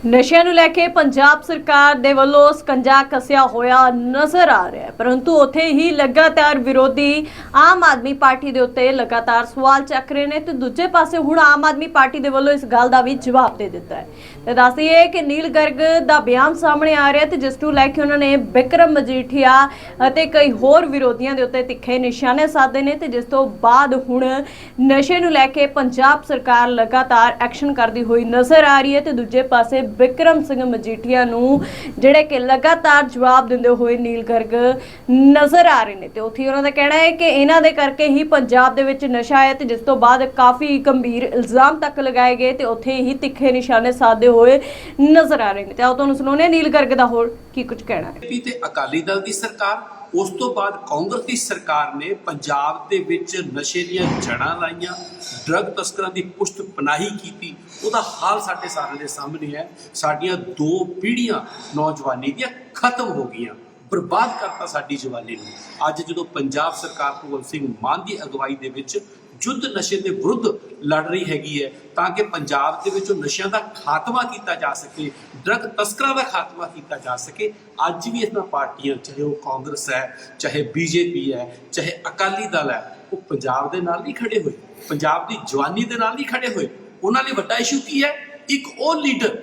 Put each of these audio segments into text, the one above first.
ਨਸ਼ਿਆਂ ਨੂੰ ਲੈ ਕੇ ਪੰਜਾਬ ਸਰਕਾਰ ਦੇ ਵੱਲੋਂ ਸਕੰਜਾ ਕੱਸਿਆ ਹੋਇਆ ਨਜ਼ਰ ਆ ਰਿਹਾ ਹੈ। ਪਰੰਤੂ ਉੱਥੇ ਹੀ ਲਗਾਤਾਰ ਵਿਰੋਧੀ ਆਮ ਆਦਮੀ ਪਾਰਟੀ ਦੇ ਉੱਤੇ ਲਗਾਤਾਰ ਸਵਾਲ ਚੱਕ ਰਹੇ ਨੇ ਤੇ ਦੂਜੇ ਪਾਸੇ ਹੁਣ ਆਮ ਆਦਮੀ ਪਾਰਟੀ ਦੇ ਵੱਲੋਂ ਇਸ ਗੱਲ ਦਾ ਵੀ ਜਵਾਬ ਦੇ ਦਿੱਤਾ ਹੈ। ਤੇ ਦੱਸ ਦਈਏ ਕਿ ਨੀਲ ਗਰਗ ਦਾ ਬਿਆਨ ਸਾਹਮਣੇ ਆ ਰਿਹਾ ਤੇ ਜਿਸ ਨੂੰ ਲੈ ਕੇ ਉਹਨਾਂ ਨੇ ਬਿਕਰਮ ਮਜੀਠੀਆ ਅਤੇ ਕਈ ਹੋਰ ਵਿਰੋਧੀਆਂ ਦੇ ਉੱਤੇ ਤਿੱਖੇ ਨਿਸ਼ਾਨੇ ਸਾਧੇ ਨੇ ਤੇ ਜਿਸ ਤੋਂ ਬਾਅਦ ਹੁਣ ਨਸ਼ੇ ਨੂੰ ਲੈ ਕੇ ਪੰਜਾਬ ਸਰਕਾਰ ਲਗਾਤਾਰ ਐਕਸ਼ਨ ਕਰਦੀ ਹੋਈ ਨਜ਼ਰ ਆ ਰਹੀ ਹੈ ਤੇ ਦੂਜੇ ਪਾਸੇ ਬਿਕਰਮ ਸਿੰਘ ਮਜੀਠੀਆ ਨੂੰ, ਜਿਹੜੇ ਕਿ ਲਗਾਤਾਰ ਜਵਾਬ ਦਿੰਦੇ ਹੋਏ ਨੀਲ ਗਰਗ ਨਜ਼ਰ ਆ ਰਹੇ ਨੇ। ਤੇ ਉੱਥੇ ਉਹਨਾਂ ਦਾ ਕਹਿਣਾ ਹੈ ਕਿ ਇਹਨਾਂ ਦੇ ਕਰਕੇ ਹੀ ਪੰਜਾਬ ਦੇ ਵਿੱਚ ਨਸ਼ਾ ਹੈ ਤੇ ਜਿਸ ਤੋਂ ਬਾਅਦ ਕਾਫੀ ਗੰਭੀਰ ਇਲਜ਼ਾਮ ਤੱਕ ਲਗਾਏ ਗਏ ਤੇ ਉੱਥੇ ਹੀ ਤਿੱਖੇ ਨਿਸ਼ਾਨੇ ਸਾਧਦੇ ਹੋਏ ਨਜ਼ਰ ਆ ਰਹੇ ਨੇ। ਤੇ ਆਓ ਤੁਹਾਨੂੰ ਸੁਣਾਉਂਦੇ ਨੀਲ ਗਰਗ ਦਾ ਹੋਰ ਕੀ ਕੁਝ ਕਹਿਣਾ ਹੈ। ਤੇ ਅਕਾਲੀ ਦਲ ਦੀ ਸਰਕਾਰ, ਉਸ ਤੋਂ ਬਾਅਦ ਕਾਂਗਰਸ ਦੀ ਸਰਕਾਰ ਨੇ ਪੰਜਾਬ ਦੇ ਵਿੱਚ ਨਸ਼ੇ ਦੀਆਂ ਜੜਾਂ ਲਾਈਆਂ, ਡਰੱਗ ਤਸਕਰਾਂ ਦੀ ਪੁਸ਼ਤ ਪਨਾਹੀ ਕੀਤੀ ਉਹਦਾ ਹਾਲ ਸਾਡੇ ਸਾਰਿਆਂ ਦੇ ਸਾਹਮਣੇ ਹੈ। ਸਾਡੀਆਂ ਦੋ ਪੀੜ੍ਹੀਆਂ ਨੌਜਵਾਨੀ ਦੀਆਂ ਖਤਮ ਹੋ ਗਈਆਂ। ਬਰਬਾਦ ਕਰਤਾ ਸਾਡੀ ਜਵਾਨੀ ਨੂੰ। ਅੱਜ ਜਦੋਂ ਪੰਜਾਬ ਸਰਕਾਰ ਭਗਵੰਤ ਸਿੰਘ ਮਾਨ ਦੀ ਅਗਵਾਈ ਦੇ ਵਿੱਚ ਜੁੱਧ ਨਸ਼ੇ ਦੇ ਵਿਰੁੱਧ ਲੜ ਰਹੀ ਹੈਗੀ ਹੈ, ਤਾਂ ਕਿ ਪੰਜਾਬ ਦੇ ਵਿੱਚੋਂ ਨਸ਼ਿਆਂ ਦਾ ਖਾਤਮਾ ਕੀਤਾ ਜਾ ਸਕੇ, ਡਰੱਗ ਤਸਕਰਾਂ ਦਾ ਖਾਤਮਾ ਕੀਤਾ ਜਾ ਸਕੇ, ਅੱਜ ਵੀ ਇਹਨਾਂ ਪਾਰਟੀਆਂ, ਚਾਹੇ ਉਹ ਕਾਂਗਰਸ ਹੈ, ਚਾਹੇ ਬੀਜੇਪੀ ਹੈ, ਚਾਹੇ ਅਕਾਲੀ ਦਲ ਹੈ, ਉਹ ਪੰਜਾਬ ਦੇ ਨਾਲ ਨਹੀਂ ਖੜੇ ਹੋਏ। ਪੰਜਾਬ ਦੀ ਜਵਾਨੀ ਦੇ ਨਾਲ ਨਹੀਂ ਖੜੇ ਹੋਏ। ਉਹਨਾਂ ਲਈ ਵੱਡਾ ਇਸ਼ੂ ਕੀ ਹੈ? ਇੱਕ ਉਹ ਲੀਡਰ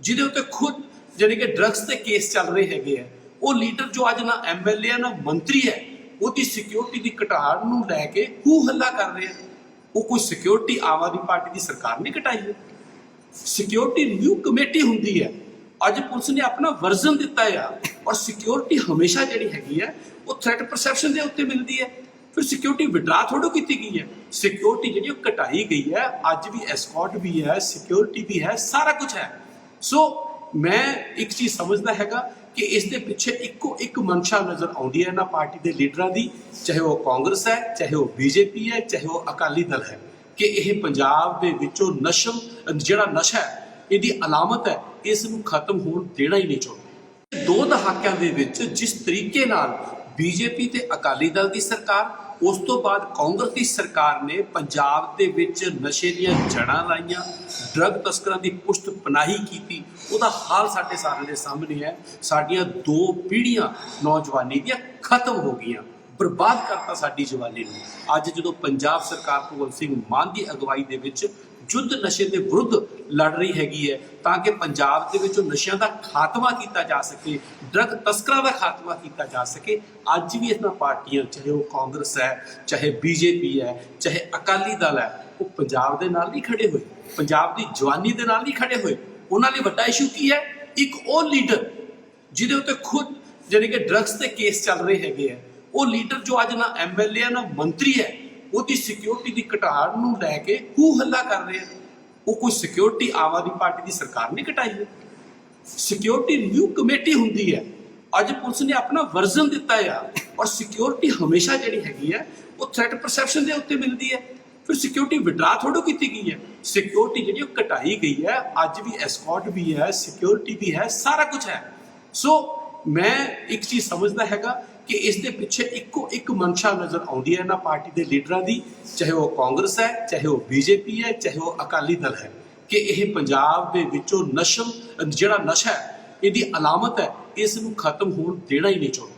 ਜਿਹਦੇ ਉੱਤੇ ਖੁਦ ਜਿਹੜੇ ਕਿ ਡਰੱਗਸ ਦੇ ਕੇਸ ਚੱਲ ਰਹੇ ਹੈਗੇ ਆ। ਉਹ ਲੀਡਰ ਜੋ ਅੱਜ ਨਾ ਐਮਐਲਏ ਨਾ ਮੰਤਰੀ ਹੈ, ਉਹਦੀ ਸਿਕਿਉਰਿਟੀ ਦੀ ਘਟਾੜ ਨੂੰ ਲੈ ਕੇ ਹੂ ਹੱਲਾ ਕਰ ਰਿਹਾ ਉਹ ਕੋਈ ਸਿਕਿਉਰਿਟੀ ਆਮ ਆਦਮੀ ਪਾਰਟੀ ਦੀ ਸਰਕਾਰ ਨੇ ਘਟਾਈ ਹੈ ਸਿਕਿਉਰਿਟੀ ਰਿਵਿਊ ਕਮੇਟੀ ਹੁੰਦੀ ਹੈ। ਅੱਜ ਪੁਲਿਸ ਨੇ ਆਪਣਾ ਵਰਜ਼ਨ ਦਿੱਤਾ ਆ ਔਰ ਸਿਕਿਉਰਿਟੀ ਹਮੇਸ਼ਾ ਜਿਹੜੀ ਹੈਗੀ ਹੈ ਉਹ ਥ੍ਰੈਟ ਪਰਸੈਪਸ਼ਨ ਦੇ ਉੱਤੇ ਮਿਲਦੀ ਹੈ। ਫਿਰ ਸਿਕਿਉਰਿਟੀ ਵਿਡਰਾ ਥੋੜੋ ਕੀਤੀ ਗਈ ਹੈ। ਸਿਕਿਉਰਿਟੀ ਜਿਹੜੀ ਉਹ ਘਟਾਈ ਗਈ ਹੈ। ਅੱਜ ਵੀ ਐਸਕॉर्ट ਵੀ ਹੈ ਸਿਕਿਉਰਿਟੀ ਵੀ ਹੈ, ਸਾਰਾ ਕੁਝ ਹੈ। ਸੋ ਮੈਂ ਇੱਕ ਚੀਜ਼ ਸਮਝਦਾ ਹੈਗਾ ਕਿ ਇਸ ਦੇ ਪਿੱਛੇ ਇੱਕੋ ਇੱਕ ਮਨਸ਼ਾ ਨਜ਼ਰ ਆਉਂਦੀ ਹੈ ਇਹਨਾਂ ਪਾਰਟੀ ਦੇ ਲੀਡਰਾਂ ਦੀ, ਚਾਹੇ ਉਹ ਕਾਂਗਰਸ ਹੈ, ਚਾਹੇ ਉਹ ਬੀਜੇਪੀ ਹੈ, ਚਾਹੇ ਉਹ ਅਕਾਲੀ ਦਲ ਹੈ। ਕਿ ਇਹ ਪੰਜਾਬ ਦੇ ਵਿੱਚੋਂ ਨਸ਼ਮ, ਜਿਹੜਾ ਨਸ਼ਾ ਹੈ, ਇਹਦੀ ਅਲਾਮਤ ਹੈ, ਇਸ ਨੂੰ ਖਤਮ ਹੋਣ ਦੇਣਾ ਹੀ ਨਹੀਂ ਚਾਹੁੰਦੇ। ਦੋ ਦਹਾਕਿਆਂ ਦੇ ਵਿੱਚ ਜਿਸ ਤਰੀਕੇ ਨਾਲ ਬੀਜੇਪੀ ਤੇ ਅਕਾਲੀ ਦਲ ਦੀ ਸਰਕਾਰ ਉਸ ਤੋਂ ਬਾਅਦ ਕਾਂਗਰਸ ਦੀ ਸਰਕਾਰ ਨੇ ਪੰਜਾਬ ਦੇ ਵਿੱਚ ਨਸ਼ੇ ਦੀਆਂ ਜੜਾਂ ਲਾਈਆਂ ਡਰੱਗ ਤਸਕਰਾਂ ਦੀ ਪੁਸ਼ਤ ਪਨਾਹੀ ਕੀਤੀ। ਉਹਦਾ ਹਾਲ ਸਾਡੇ ਸਾਰਿਆਂ ਦੇ ਸਾਹਮਣੇ ਹੈ। ਸਾਡੀਆਂ ਦੋ ਪੀੜ੍ਹੀਆਂ ਨੌਜਵਾਨੀ ਦੀਆਂ ਖਤਮ ਹੋ ਗਈਆਂ। ਬਰਬਾਦ ਕਰਤਾ ਸਾਡੀ ਜਵਾਨੀ ਨੂੰ। ਅੱਜ ਜਦੋਂ ਪੰਜਾਬ ਸਰਕਾਰ ਭਗਵੰਤ ਸਿੰਘ ਮਾਨ ਦੀ ਅਗਵਾਈ ਦੇ ਵਿੱਚ ਜੁੱਧ ਨਸ਼ੇ ਦੇ ਵਿਰੁੱਧ ਲੜ ਰਹੀ ਹੈਗੀ ਹੈ ਤਾਂ ਕਿ ਪੰਜਾਬ ਦੇ ਵਿੱਚੋਂ ਨਸ਼ਿਆਂ ਦਾ ਖਾਤਮਾ ਕੀਤਾ ਜਾ ਸਕੇ, ਡਰੱਗ ਤਸਕਰਾਂ ਦਾ ਖਾਤਮਾ ਕੀਤਾ ਜਾ ਸਕੇ। ਅੱਜ ਵੀ ਇਹਨਾਂ ਪਾਰਟੀਆਂ, ਚਾਹੇ ਉਹ ਕਾਂਗਰਸ ਹੈ, ਚਾਹੇ ਬੀਜੇਪੀ ਹੈ, ਚਾਹੇ ਅਕਾਲੀ ਦਲ ਹੈ, ਉਹ ਪੰਜਾਬ ਦੇ ਨਾਲ ਨਹੀਂ ਖੜੇ ਹੋਏ। ਪੰਜਾਬ ਦੀ ਜਵਾਨੀ ਦੇ ਨਾਲ ਨਹੀਂ ਖੜੇ ਹੋਏ। ਉਹਨਾਂ ਲਈ ਵੱਡਾ ਇਸ਼ੂ ਕੀ ਹੈ? ਇੱਕ ਉਹ ਲੀਡਰ ਜਿਹਦੇ ਉੱਤੇ ਖੁਦ ਜਿਹੜੇ ਕਿ ਡਰੱਗਸ 'ਤੇ ਕੇਸ ਚੱਲ ਰਹੇ ਹੈਗੇ ਆ ਉਹ ਲੀਡਰ ਜੋ ਅੱਜ ਨਾ ਐਮਐਲਏ ਨਾ ਮੰਤਰੀ ਹੈ ਉਹਦੀ ਸਿਕਿਉਰਿਟੀ ਦੀ ਘਟਾੜ ਨੂੰ ਲੈ ਕੇ ਹੂ ਹੱਲਾ ਕਰ ਰਹੇ ਆ। ਉਹ ਕੋਈ ਸਿਕਿਉਰਿਟੀ ਆਮ ਆਦਮੀ ਪਾਰਟੀ ਦੀ ਸਰਕਾਰ ਨੇ ਘਟਾਈ ਹੈ ਸਿਕਿਉਰਿਟੀ ਰਿਵਿਊ ਕਮੇਟੀ ਹੁੰਦੀ ਹੈ। ਅੱਜ ਪੁਲਿਸ ਨੇ ਆਪਣਾ ਵਰਜ਼ਨ ਦਿੱਤਾ ਆ ਔਰ ਸਿਕਿਉਰਿਟੀ ਹਮੇਸ਼ਾ ਜਿਹੜੀ ਹੈਗੀ ਹੈ ਉਹ ਥ੍ਰੈਟ ਪਰਸੈਪਸ਼ਨ ਦੇ ਉੱਤੇ ਮਿਲਦੀ ਹੈ। ਫਿਰ ਸਿਕਿਉਰਿਟੀ ਵਿਡਰਾ ਥੋੜੋ ਕੀਤੀ ਗਈ ਹੈ। ਸਿਕਿਉਰਿਟੀ ਜਿਹੜੀ ਉਹ ਘਟਾਈ ਗਈ ਹੈ, ਅੱਜ ਵੀ ਐਸਕॉर्ट ਵੀ ਹੈ ਸਿਕਿਉਰਿਟੀ ਵੀ ਹੈ, ਸਾਰਾ ਕੁਝ ਹੈ। ਸੋ ਮੈਂ ਇੱਕ ਚੀਜ਼ ਸਮਝਦਾ ਹੈਗਾ ਕਿ ਇਸ ਦੇ ਪਿੱਛੇ ਇੱਕੋ ਇੱਕ ਮਨਸ਼ਾ ਨਜ਼ਰ ਆਉਂਦੀ ਹੈ ਇਹਨਾਂ ਪਾਰਟੀ ਦੇ ਲੀਡਰਾਂ ਦੀ, ਚਾਹੇ ਉਹ ਕਾਂਗਰਸ ਹੈ, ਚਾਹੇ ਉਹ ਬੀਜੇਪੀ ਹੈ, ਚਾਹੇ ਉਹ ਅਕਾਲੀ ਦਲ ਹੈ, ਕਿ ਇਹ ਪੰਜਾਬ ਦੇ ਵਿੱਚੋਂ ਨਸ਼ਮ, ਜਿਹੜਾ ਨਸ਼ਾ ਹੈ, ਇਹਦੀ ਅਲਾਮਤ ਹੈ, ਇਸ ਨੂੰ ਖਤਮ ਹੋਣ ਦੇਣਾ ਹੀ ਨਹੀਂ ਚਾਹੁੰਦਾ।